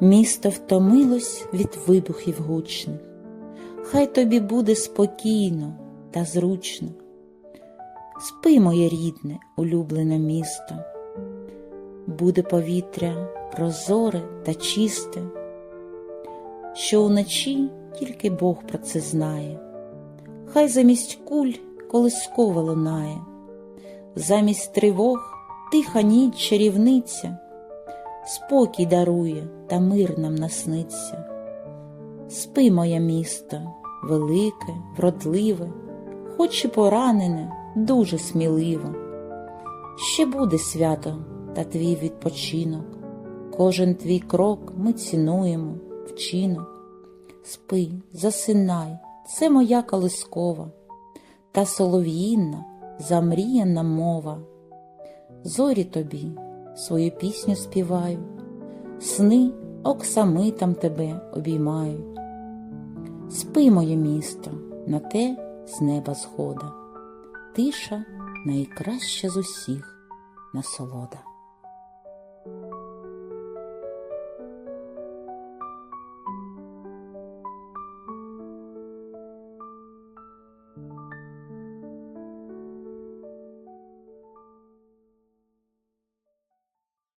Місто втомилось від вибухів гучних, хай тобі буде спокійно та зручно. Спи, моє рідне, улюблене місто, буде повітря прозоре та чисте, що уночі тільки Бог про це знає, хай замість куль колискова лунає, замість тривог тиха ніч чарівниця, спокій дарує та мир нам насниться. Спи, моє місто, велике, вродливе, хоч і поранене, дуже сміливо. Ще буде свято та твій відпочинок, кожен твій крок ми цінуємо, вчинок. Спи, засинай, це моя колискова, та солов'їнна, замріяна мова. Зорі тобі свою пісню співаю, сни оксамитам тебе обіймають. Спи, моє місто, на те з неба схода, тиша найкраща з усіх насолода.